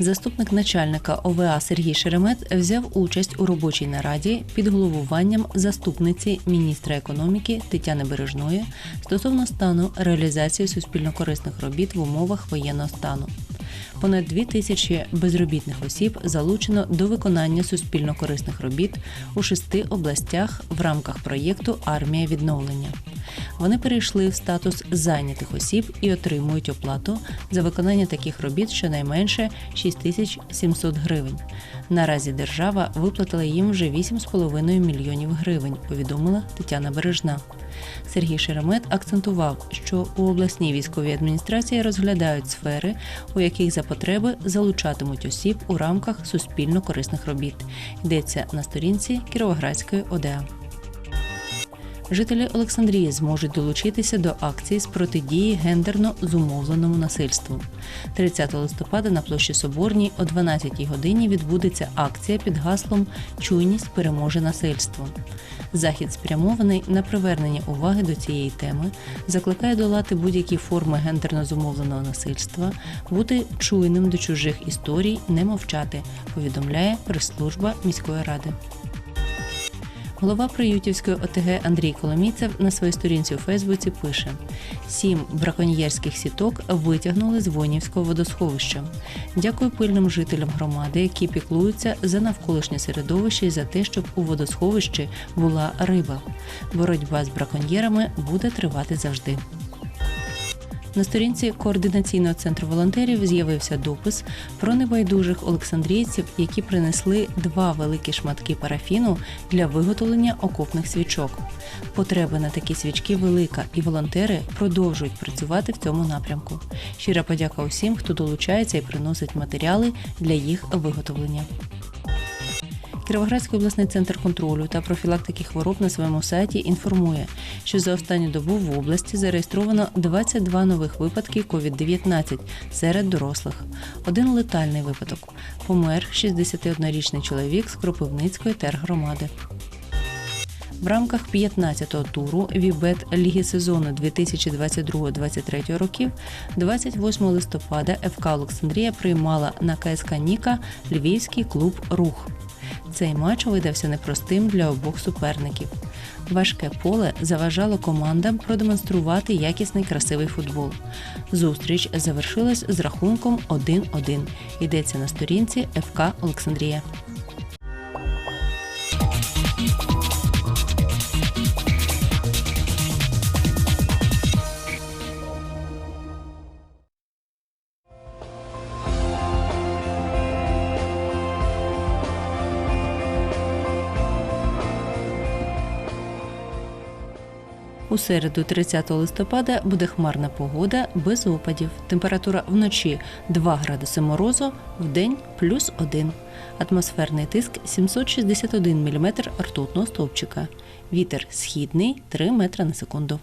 Заступник начальника ОВА Сергій Шеремет взяв участь у робочій нараді під головуванням заступниці міністра економіки Тетяни Бережної стосовно стану реалізації суспільно-корисних робіт в умовах воєнного стану. Понад дві тисячі безробітних осіб залучено до виконання суспільно-корисних робіт у шести областях в рамках проєкту Армія відновлення. Вони перейшли в статус зайнятих осіб і отримують оплату за виконання таких робіт щонайменше 6700 гривень. Наразі держава виплатила їм вже 8,5 мільйонів гривень, повідомила Тетяна Бережна. Сергій Шеремет акцентував, що у обласній військовій адміністрації розглядають сфери, у яких за потреби залучатимуть осіб у рамках суспільно корисних робіт. Йдеться на сторінці Кіровоградської ОДА. Жителі Олександрії зможуть долучитися до акції з протидії гендерно зумовленому насильству. 30 листопада на площі Соборній о 12-й годині відбудеться акція під гаслом Чуйність переможе насильство. Захід спрямований на привернення уваги до цієї теми, закликає долати будь-які форми гендерно зумовленого насильства, бути чуйним до чужих історій, не мовчати, повідомляє прес-служба міської ради. Голова Приютівської ОТГ Андрій Коломійцев на своїй сторінці у Фейсбуці пише: сім браконьєрських сіток витягнули з Вонівського водосховища. Дякую пильним жителям громади, які піклуються за навколишнє середовище і за те, щоб у водосховищі була риба. Боротьба з браконьєрами буде тривати завжди. На сторінці координаційного центру волонтерів з'явився допис про небайдужих олександрійців, які принесли два великі шматки парафіну для виготовлення окопних свічок. Потреба на такі свічки велика, і волонтери продовжують працювати в цьому напрямку. Щира подяка усім, хто долучається і приносить матеріали для їх виготовлення. Кіровоградський обласний центр контролю та профілактики хвороб на своєму сайті інформує, що за останню добу в області зареєстровано 22 нових випадки COVID-19 серед дорослих. Один летальний випадок. Помер 61-річний чоловік з Кропивницької тергромади. В рамках 15-го туру Вібет Ліги сезону 2022-2023 років 28 листопада ФК Олександрія приймала на КСК Ніка львівський клуб Рух. Цей матч видався непростим для обох суперників. Важке поле заважало командам продемонструвати якісний красивий футбол. Зустріч завершилась з рахунком 1-1. Йдеться на сторінці ФК Олександрія. У середу, 30 листопада, буде хмарна погода без опадів. Температура вночі 2 градуси морозу, вдень плюс 1. Атмосферний тиск 761 мм ртутного стовпчика. Вітер східний 3 метри на секунду.